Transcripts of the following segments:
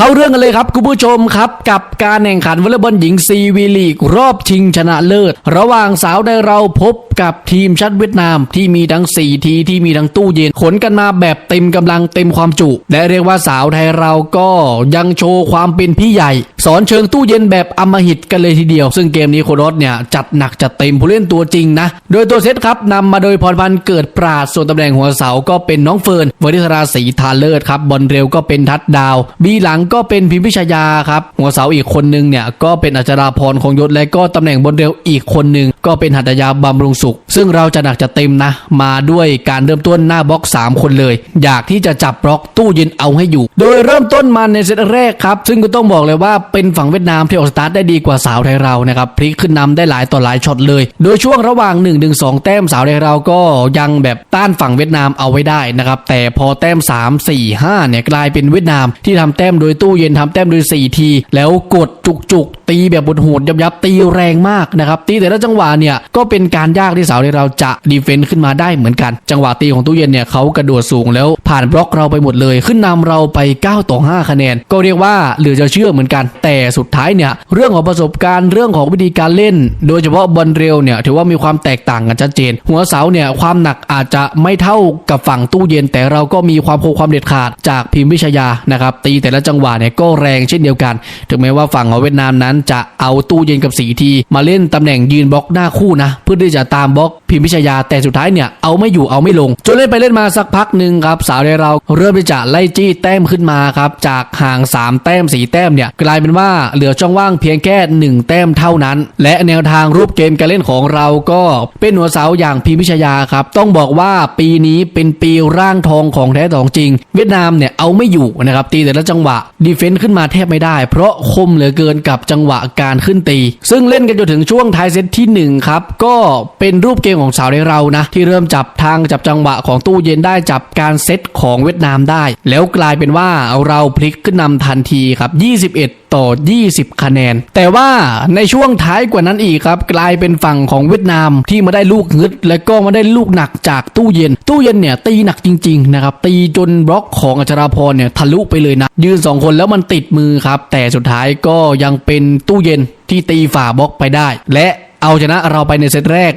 เข้าเรื่องกันเลยครับคุณผู้ชมครับกับการแข่งขันวอลเลย์บอลหญิงซีวีลีกรอบชิงชนะเลิศ ระหว่างสาวไดเราพบกับทีมชัดเวียดนามที่มีทั้ง4ทีที่มีทั้งตู้เย็นขนกันมาแบบเต็มกำลังเต็มความจุ และเรียกว่าสาวไทยเราก็ยังโชว์ความเป็นพี่ใหญ่ สอนเชิงตู้เย็นแบบอำมหิตกันเลยทีเดียว ซึ่งเกมนี้โคโรสเนี่ยจัดหนักจัดเต็มผู้เล่นตัวจริงนะ โดยตัวเซตครับนำมาโดยพรพันธ์เกิดปราดส่วนตำแหน่งหัวเสาก็เป็นน้องเฟิร์นวริศราศรีทาเลิศครับบอลเร็วก็เป็นทัดดาว บีหลังก็เป็นพิมพิชยาครับหัวเสาอีกคนนึงเนี่ยก็เป็นอัจราพรคงยศและก็ตำแหน่งบนเร็วอีกคนนึงก็เป็นหัตถยาบำรุงสุข ซึ่งเราจะหนักจะเต็มนะ มาด้วยการเริ่มต้นหน้าบล็อก 3 คนเลย อยากที่จะจับบล็อกตู้เย็นเอาให้อยู่ โดยเริ่มต้นมาในเซตแรกครับ ซึ่งก็ต้องบอกเลยว่าเป็นฝั่งเวียดนามที่ออกสตาร์ทได้ดีกว่าสาวไทยเรานะครับพลิกขึ้นนำได้หลายต่อหลายช็อตเลย โดยช่วงระหว่าง1 1 2แต้มสาวไทยเราก็ยังแบบต้านฝั่งเวียดนามเอาไว้ได้นะครับแต่พอแต้ม 3 4 5เนี่ยกลายเป็นเวียดนามที่ทำแต้มโดยตู้เย็นทำแต้มโดย4ที แล้วกดจุกจุกๆ ตีแบบบนโหดยับยับตีแรงมากนะครับตีแต่ละจังหวะเนี่ยก็เป็นการยากที่สาวไทยเราจะดีเฟนต์ขึ้นมาได้เหมือนกัน จังหวะตีของตู้เย็นเนี่ยเขากระโดดสูงแล้วผ่านบล็อกเราไปหมดเลย ขึ้นนำเราไป9ต่อ5คะแนน ก็เรียกว่าเหลือจะเชื่อเหมือนกัน แต่สุดท้ายเนี่ยเรื่องของประสบการณ์เรื่องของวิธีการเล่น โดยเฉพาะบอลเร็วเนี่ยถือว่ามีความแตกต่างกันชัดเจน หัวเสาเนี่ยความหนักอาจจะไม่เท่ากับฝั่งตู้เย็น แต่เราก็มีความคงความเด็ดขาดจากพิมพ์วิชยานะครับตีแต่ละจังหวะเนี่ยก็แรงเช่นเดียวกัน ถึงแม้ว่าฝั่งของเวียดนามนั้นจะเอาตู้เย็นกับสีทีมาเล่นตำแหน่งยืนบล็อกหน้าคู่นะ เพื่อที่จะตามบล็อกพิมพิชยาแต่สุดท้ายเนี่ยเอาไม่อยู่เอาไม่ลง จนเล่นไปเล่นมาสักพักหนึ่งครับสาวในเราเริ่มที่จะไล่จี้แต้มขึ้นมาครับจากห่าง 3 แต้ม 4 แต้มเนี่ยกลายเป็นว่าเหลือช่องว่างเพียงแค่ 1 แต้มเท่านั้น และแนวทางรูปเกมการเล่นของเราก็เป็นหัวเสาอย่างพิมพิชยาครับต้องบอกว่าปีนี้เป็นปีร่างทองของแท้ของจริง เวียดนามเนี่ยเอาไม่อยู่นะครับตีแต่ละจังหวะดีเฟนต์ขึ้นมาแทบไม่ได้ เพราะคมเหลือเกินกับจังหวะการขึ้นตี ซึ่งเล่นกันจนถึงช่วงท้ายเซตที่หนึ่งครับ ก็เป็นรูปเกมของสาวในเรานะ ที่เริ่มจับทางจับจังหวะของตู้เย็นได้จับการเซตของเวียดนามได้ แล้วกลายเป็นว่าเราพลิกขึ้นนำทันทีครับ 21ต่อ 20 คะแนน แต่ว่าในช่วงท้ายกว่านั้นอีกครับ กลายเป็นฝั่งของเวียดนามที่มาได้ลูกงึด และก็มาได้ลูกหนักจากตู้เย็น ตู้เย็นเนี่ยตีหนักจริงๆนะครับตีจนบล็อกของอัจราพรเนี่ยทะลุไปเลยนะ ยืน 2 คนแล้วมันติดมือครับ แต่สุดท้ายก็ยังเป็นตู้เย็นที่ตีฝ่าบล็อกไปได้ และ เอาชนะเราไปในเซตแรก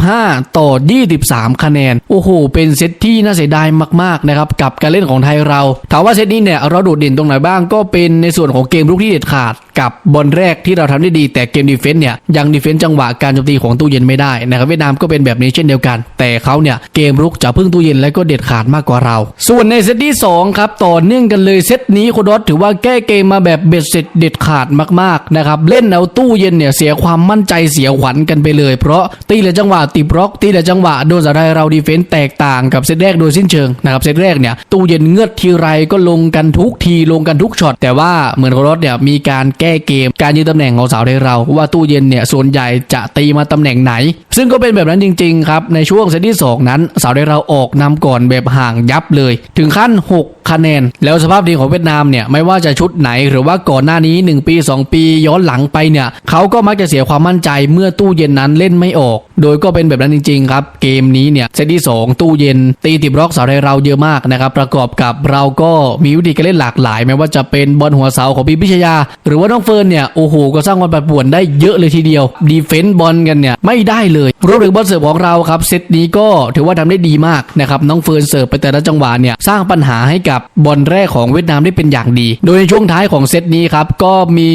25 ต่อ 23 คะแนน โอ้โห เป็นเซตที่น่าเสียดายมากๆนะครับกับการเล่นของไทยเรา ถามว่าเซตนี้เนี่ยเราโดดเด่นตรงไหนบ้างก็เป็นในส่วนของเกมลุกที่เด็ดขาด กับบอลแรกที่เราทำได้ดี แต่เกมดีเฟนต์เนี่ยยังดีเฟนต์จังหวะการโจมตีของตู้เย็นไม่ได้นะครับเวียดนามก็เป็นแบบนี้เช่นเดียวกัน แต่เขาเนี่ยเกมรุกจะพึ่งตู้เย็นและก็เด็ดขาดมากกว่าเรา ส่วนในเซตที่สองครับต่อเนื่องกันเลยเซตนี้โคดอสถือว่าแก้เกมมาแบบเบ็ดเสร็จเด็ดขาดมากๆนะครับเล่นเอาตู้เย็นเนี่ยเสียความมั่นใจเสียขวัญกันไปเลย เพราะตีหละจังหวะติบล็อก ตีหละจังหวะโดนสาไรเราดีเฟนต์แตกต่างกับเซตแรกโดยสิ้นเชิงนะครับเซตแรกเนี่ยตู้เย็นเงือดทีไรก็ลงกันทุกทีลงกันทุกช็อตแต่ว่าเหมือนโคดอสเนี่ยมีการแก้เกม การยืนตำแหน่งของสาวไทยเรา ว่าตู้เย็นเนี่ยส่วนใหญ่จะตีมาตำแหน่งไหน ซึ่งก็เป็นแบบนั้นจริงๆครับในช่วงเซตที่สองนั้นสาวไทยเราออกนำก่อนแบบห่างยับเลย ถึงขั้น 6 คะแนน แล้วสภาพทีมของเวียดนามเนี่ยไม่ว่าจะชุดไหนหรือว่าก่อนหน้านี้ 1 ปี 2 ปีย้อนหลังไปเนี่ยเขาก็มักจะเสียความมั่นใจเมื่อตู้เย็นนั้นเล่นไม่ออก โดยก็เป็นแบบนั้นจริงๆครับเกมนี้เนี่ยเซตที่ 2 ตู้เย็น ตีติดบล็อกสาวไทยเราเยอะมากนะครับประกอบกับเราก็มีวิธีการเล่นหลากหลายไม่ว่าจะเป็นบอลหัวเสาของพีพิชยา หรือว่าน้องเฟิร์นเนี่ยโอ้โหก็สร้างความปั่นป่วนได้เยอะเลยทีเดียวดีเฟนต์บอลกันเนี่ยไม่ได้เลยรวมถึงบอลเสิร์ฟของเราครับเซตนี้ก็ถือว่าทำได้ดีมากนะครับน้องเฟิร์นเสิร์ฟไปแต่ละจังหวะเนี่ยสร้างปัญหาให้กับบอลแรกของเวียดนามได้เป็นอย่างดี โดยในช่วงท้ายของเซตนี้ครับก็มี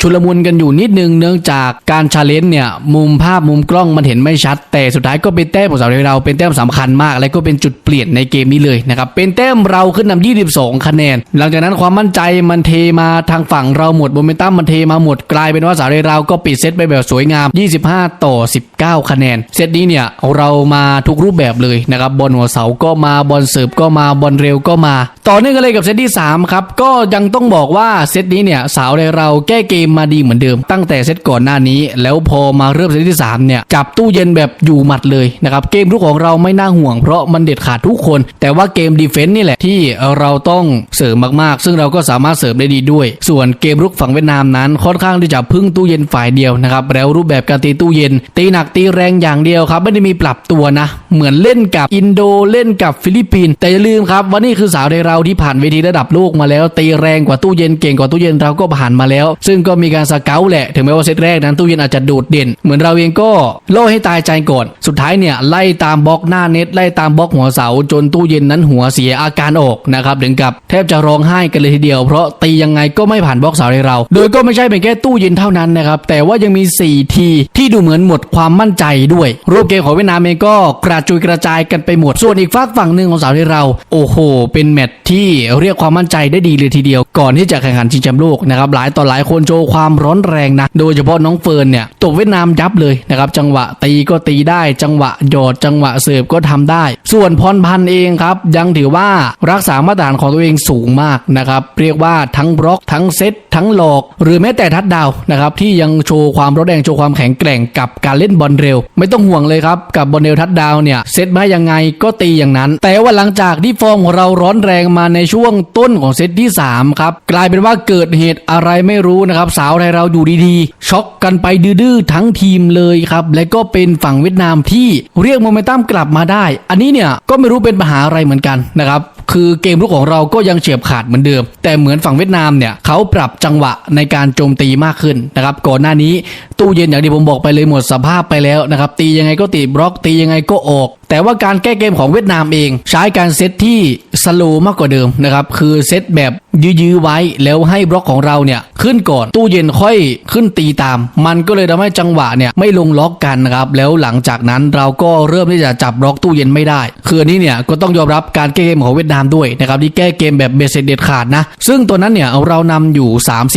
ชุลมุนกันอยู่นิดนึงเนื่องจากการชาเลนจ์เนี่ยมุมภาพมุมกล้องมันเห็นไม่ชัด แต่สุดท้ายก็เป็นแต้มของสาวเราเป็นแต้มสำคัญมาก และก็เป็นจุดเปลี่ยนในเกมนี้เลยนะครับเป็นแต้มเราขึ้นนำ22 คะแนน หลังจากนั้นความมั่นใจมันเทมาทางฝั่งเราหมดโมเมนตัมมันเทมาหมดกลายเป็นว่าสาวไทยเราก็ปิดเซตไปแบบสวยงาม 25 ต่อ 19 คะแนน เซตนี้เนี่ยเรามาทุกรูปแบบเลยนะครับบอลหัวเสาก็มาบอลเสิร์ฟก็มาบอลเร็วก็มา ต่อเนื่องกันเลยกับเซตที่ 3 ครับ ก็ยังต้องบอกว่าเซตนี้เนี่ยสาวไทยเราแก้เกมมาดีเหมือนเดิม ตั้งแต่เซตก่อนหน้านี้ แล้วพอมาเริ่มเซตที่3เนี่ยจับตู้เย็นแบบอยู่หมัดเลยนะครับเกมรุกของเราไม่น่าห่วงเพราะมันเด็ดขาดทุกคน แต่ว่าเกมดีเฟนต์นี่แหละที่เราต้องเสริมมากๆ ซึ่งเราก็สามารถเสริมได้ดีด้วย ส่วนเกมรุกฝั่งเวียดนามนามนั้นค่อนข้างที่จะพึ่งตู้เย็นฝ่ายเดียวนะครับแล้วรูปแบบการตีตู้เย็น ตีหนักตีแรงอย่างเดียวครับไม่ได้มีปรับตัวนะ เหมือนเล่นกับอินโดเล่นกับฟิลิปปินส์แต่อย่าลืมครับว่านี่คือสาวในเราที่ผ่านเวทีระดับโลกมาแล้ว ตีแรงกว่าตู้เย็นเก่งกว่าตู้เย็นเราก็ผ่านมาแล้ว ซึ่งก็มีการสเกลแหละถึงแม้ว่าเซตแรกนั้นตู้เย็นอาจจะโดดเด่น เหมือนเราเองก็โล่ให้ตายใจก่อน สุดท้ายเนี่ยไล่ตามบล็อกหน้าเน็ตไล่ตามบล็อกหัวเสาจนตู้เย็นนั้นหัวเสียอาการออกนะครับถึงกับแทบจะร้องไห้กันเลยทีเดียว เพราะตียังไงก็ไม่ผ่านบล็อกเสาในเราโดยก็ไม่ใช่เป็นแค่ตู้เย็นเท่านั้นนะครับ แต่ว่ายังมี 4 ทีที่ดูเหมือนหมดความมั่นใจด้วย รูปเกมของเวียดนามเองก็กระจุยกระจายกันไปหมด ส่วนอีกฝากฝั่งหนึ่งของสาวในเรา โอ้โห เป็นแมตช์ที่เรียกความมั่นใจได้ดีเลยทีเดียว ก่อนที่จะแข่งขันชิงแชมป์โลกนะครับ หลายต่อหลายคนโชว์ความร้อนแรงนะ โดยเฉพาะน้องเฟิร์นเนี่ยตกเวียดนามยับเลยนะครับ จังหวะตีก็ตีได้ จังหวะหยอด จังหวะเสิร์ฟก็ทำได้ ส่วนพรพันธ์เองครับ ยังถือว่ารักษามาตรฐานของตัวเองสูงมากนะครับ เรียกว่าทั้งบล็อก ทั้งเซต ทั้งหลอกหรือแม้แต่ทัดดาวนะครับที่ยังโชว์ความร้อนแรงโชว์ความแข็งแกร่งกับการเล่นบอลเร็ว ไม่ต้องห่วงเลยครับ กับบอลเร็วทัดดาวเนี่ยเซตมายังไงก็ตีอย่างนั้น แต่ว่าหลังจากที่ฟอร์มของเราร้อนแรงมาในช่วงต้นของเซตที่ 3 ครับ กลายเป็นว่าเกิดเหตุอะไรไม่รู้นะครับ สาวไทยเราอยู่ดีๆ ช็อกกันไปดื้อๆทั้งทีมเลยครับ และก็เป็นฝั่งเวียดนามที่เรียกโมเมนตัมกลับมาได้ อันนี้เนี่ยก็ไม่รู้เป็นปัญหาอะไรเหมือนกันนะครับ คือเกมรุกของเราก็ยังเฉียบขาดเหมือนเดิม แต่เหมือนฝั่งเวียดนามเนี่ยเขาปรับจังหวะในการโจมตีมากขึ้นนะครับก่อนหน้านี้ตู้เย็นอย่างที่ผมบอกไปเลยหมดสภาพไปแล้วนะครับตียังไงก็ตีบล็อกตียังไงก็ออก แต่ว่าการแก้เกมของเวียดนามเอง ใช้การเซตที่สโลมากกว่าเดิมนะครับคือเซตแบบยื้อๆไว้แล้วให้บล็อกของเราเนี่ยขึ้นก่อน ตู้เย็นค่อยขึ้นตีตาม มันก็เลยทำให้จังหวะเนี่ยไม่ลงล็อกกันนะครับแล้วหลังจากนั้นเราก็เริ่มที่จะจับล็อกตู้เย็นไม่ได้ คืออันนี้เนี่ยก็ต้องยอมรับการแก้เกมของเวียดนามด้วยนะครับที่แก้เกมแบบเบสเซ็ตเด็ดขาดนะซึ่งตัวนั้นเนี่ยเรานำอยู่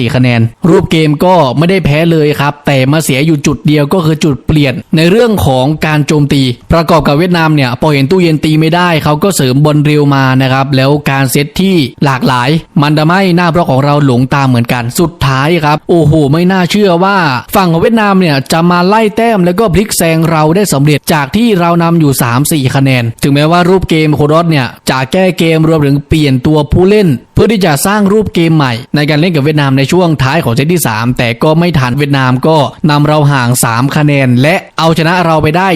3-4 คะแนน รูปเกมก็ไม่ได้แพ้เลยครับแต่มาเสียอยู่จุดเดียวก็คือจุดเปลี่ยนในเรื่องของการโจมตี ประกอบกับเวียดนามเนี่ยพอเห็นตู้เย็นตีไม่ได้เขาก็เสริมบอลเร็วมานะครับแล้วการเซตที่หลากหลาย มันทำให้หน้าบล็อกของเราหลงตามเหมือนกันสุดท้ายครับ โอ้โห ไม่น่าเชื่อว่า ฝั่งของเวียดนามเนี่ยจะมาไล่แต้มแล้วก็พลิกแซงเราได้สำเร็จจากที่เรานำอยู่ 3-4 คะแนน ถึงแม้ว่ารูปเกมโคดอสเนี่ยจะแก้เกมรวมถึงเปลี่ยนตัวผู้เล่น พื่อที่จะสร้างรูปเกมใหม่ ในการเล่นกับเวียดนามในช่วงท้ายของเซตที่ 3 แต่ก็ไม่ทันเวียดนามก็นำเราห่าง 3 คะแนน และเอาชนะเราไปได้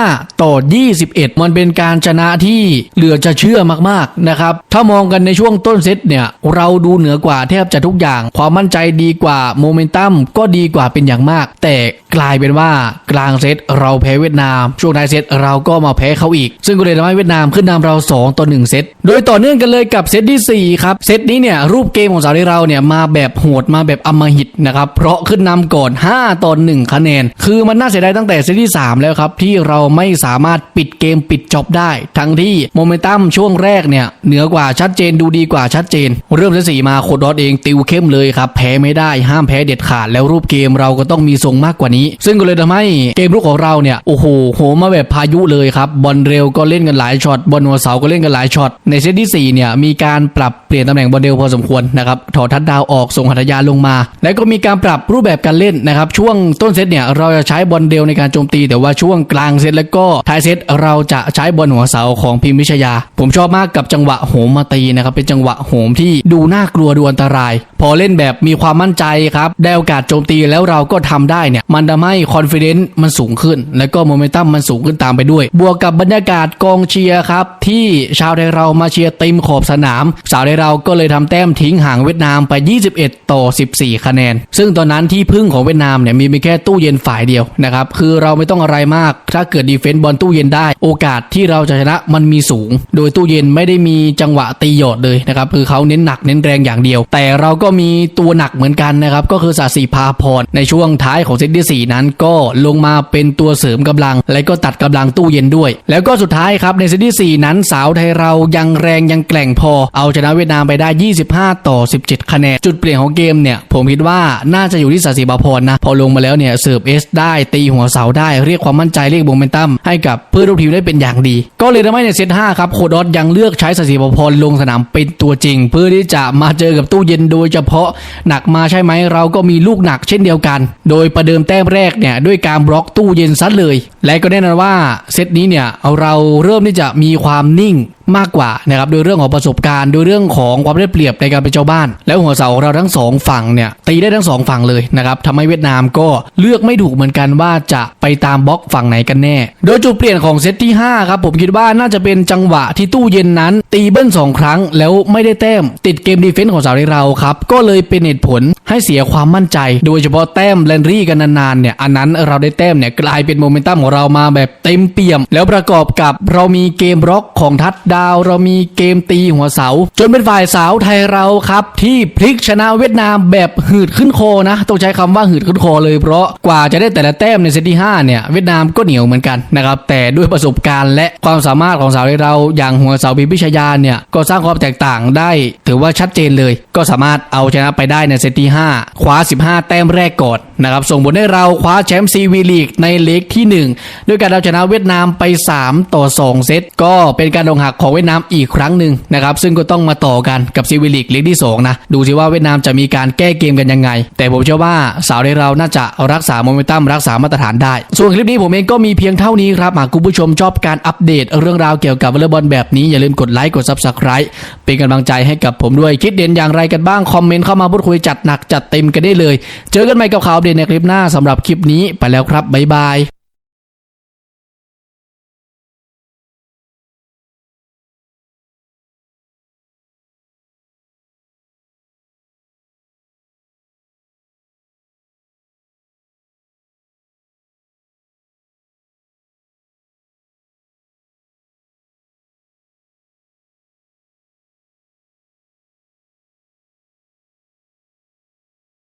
25 ต่อ 21 มันเป็นการชนะที่เหลือจะเชื่อมากๆนะครับถ้ามองกันในช่วงต้นเซตเนี่ยเราดูเหนือกว่าแทบจะทุกอย่าง ความมั่นใจดีกว่าโมเมนตัมก็ดีกว่าเป็นอย่างมาก แต่ กลายเป็นว่ากลางเซตเราแพ้เวียดนาม ช่วงท้ายเซตเราก็มาแพ้เขาอีก ซึ่งก็เลยทำให้เวียดนามขึ้นนำเรา 2 ต่อ 1 เซต โดยต่อเนื่องกันเลยกับเซตที่ 4 ครับ เซตนี้เนี่ยรูปเกมของสาวเราเนี่ยมาแบบโหดมาแบบอมหิตนะครับ เพราะขึ้นนำก่อน 5 ต่อ 1 คะแนน คือมันน่าเสียดายตั้งแต่เซตที่ 3 แล้วครับ ที่เราไม่สามารถปิดเกมปิดจบได้ ทั้งที่โมเมนตัมช่วงแรกเนี่ยเหนือกว่าชัดเจนดูดีกว่าชัดเจน เริ่มเซตสี่มาโคดอสเองติวเข้มเลยครับแพ้ไม่ได้ห้ามแพ้เด็ดขาดแล้วรูปเกมเราก็ต้องมีทรงมากกว่านี้ซึ่งก็เลยทำให้เกมรุกของเราเนี่ยโอ้โหโหมาแบบพายุเลยครับบอลเร็วก็เล่นกันหลายช็อตบอลหัวเสาก็เล่นกันหลายช็อตในเซตที่สี่เนี่ยมีการปรับ ลี่ยนตำแหน่งบอลเร็วพอสมควรนะครับถอดทัดดาวออกส่งหัตถยาลงมา แล้วก็มีการปรับรูปแบบการเล่นนะครับช่วงต้นเซตเนี่ยเราจะใช้บอลเร็วในการโจมตี แต่ว่าช่วงกลางเซตแล้วก็ท้ายเซตเราจะใช้บอลหัวเสาของพิมพ์วิชยา ผมชอบมากกับจังหวะโหมมาตีนะครับเป็นจังหวะโหมที่ดูน่ากลัวดูอันตราย พอเล่นแบบมีความมั่นใจครับได้โอกาสโจมตีแล้วเราก็ทำได้เนี่ยมันทำให้คอนฟ idence มันสูงขึ้น แล้วก็โมเมนตัมมันสูงขึ้นตามไปด้วย บวกกับบรรยากาศกองเชียร์ครับที่ชาวไทยเรามาเชียร์เต็มขอบสนามสาวไทยเราราก็เลยทำแต้มทิ้งห่างเวียดนามไป 21 ต่อ 14 คะแนน ซึ่งตอนนั้นที่พึ่งของเวียดนามเนี่ยมีเพีแค่ตู้เย็นฝ่ายเดียวนะครับคือเราไม่ต้องอะไรมาก ถ้าเกิดดีเฟนต์บอลตู้เย็นได้ โอกาสที่เราจะชนะมันมีสูง โดยตู้เย็นไม่ได้มีจังหวะตีหยอดเลยนะครับคือเขาเน้นหนักเน้นแรงอย่างเดียว แต่เราก็มีตัวหนักเหมือนกันนะครับก็คือสาสีพาพรในช่วงท้ายของเซตที่ 4 นั้นก็ลงมาเป็นตัวเสริมกำลัง และก็ตัดกำลังตู้เย็นด้วย แล้วก็สุดท้ายครับในเซตที่ 4 นั้นสาวไทยเรายังแรงยังแกร่งพอเอาชนะเวียดนามไปได้ 25 ต่อ 17 คะแนน จุดเปลี่ยนของเกมเนี่ย ผมคิดว่าน่าจะอยู่ที่สาสีบาพรนะ พอลงมาแล้วเนี่ยเสิร์ฟเอสได้ตีหัวเสาได้เรียกความมั่นใจเรียกโมเมนตัมให้กับเพื่อนร่วมทีมได้เป็นอย่างดี ก็เลยทำให้ในเซต5ครับโคดอสยังเลือกใช้สาสีบาพรลงสนามเป็นตัวจริง เพื่อที่จะมาเจอกับตู้เย็นโดยเฉพาะหนักมาใช่ไหมเราก็มีลูกหนักเช่นเดียวกัน โดยประเดิมแต้มแรกเนี่ยด้วยการบล็อกตู้เย็นซัดเลย และก็แน่นอนว่าเซตนี้เนี่ยเราเริ่มที่จะมีความนิ่งมากกว่านะครับโดยเรื่องของประสบการณ์โดยเรื่องของความได้เปรียบในการเป็นเจ้าบ้าน แล้วหัวเสาของเราทั้งสองฝั่งเนี่ยตีได้ทั้งสองฝั่งเลยนะครับทำให้เวียดนามก็เลือกไม่ถูกเหมือนกันว่าจะไปตามบล็อกฝั่งไหนกันแน่ โดยจุดเปลี่ยนของเซตที่5ครับผมคิดว่าน่าจะเป็นจังหวะที่ตู้เย็นนั้น ตีเบิ้ลสองครั้งแล้วไม่ได้แต้ม ติดเกมดีเฟนส์ของสาวเราครับก็เลยเป็นเหตุผลให้เสียความมั่นใจ โดยเฉพาะแต้มแลนรี่กันนานๆเนี่ยอันนั้นเราได้แต้มเนี่ยกลายเป็นโมเมนตัมของเรามาแบบเต็มเปี่ยม แล้วประกอบกับเรามีเกมบล็อกของทัดดาวเรามีเกมตีหัวเสา จนเป็นฝ่ายสาวไทยเราครับ ที่พลิกชนะเวียดนามแบบหืดขึ้นคอนะต้องใช้คำว่าหืดขึ้นคอเลยเพราะกว่าจะได้แต่ละแต้มในเซตที่ห้าเนี่ยเวียดนามก็เหนียวเหมือนกันนะครับแต่ด้วยประสบการณ์และความสามารถของสาวไทยเราอย่างหัวเสาพิพิชยาเนี่ยก็สร้างความแตกต่างได้ถือว่าชัดเจนเลย ก็สามารถเอาชนะไปได้ในเซตที่ห้าคว้า 15 แต้มแรกก่อนนะครับส่งผลให้เราคว้าแชมป์ซีวีลีกในเล็กที่ 1 ด้วยการเอาชนะเวียดนามไป 3 ต่อ 2 เซตก็เป็นการลงหักของเวียดนามอีกครั้งหนึ่งนะครับซึ่งก็ต้องมาต่อกันกับซีวีลีกเล็กที่ 2 นะ ดูสิว่าเวียดนามจะมีการแก้เกมกันยังไง แต่ผมเชื่อว่าสาวในเราน่าจะรักษาโมเมนตัมรักษามาตรฐานได้ ส่วนคลิปนี้ผมเองก็มีเพียงเท่านี้ครับหากคุณผู้ชมชอบการอัปเดต เรื่องราวเกี่ยวกับวอลเลย์บอลแบบนี้อย่าลืมกดไลค์กด Subscribe เป็นกำลังใจให้กับผมด้วยคิดเด่นอย่างไรกันบ้างคอมเมนต์เข้ามาพูดคุยจัดหนักจัดเต็มกันได้เลย เจอกันใหม่กับข่าวเดตในคลิปหน้าสำหรับคลิปนี้ไปแล้วครับบ๊ายบาย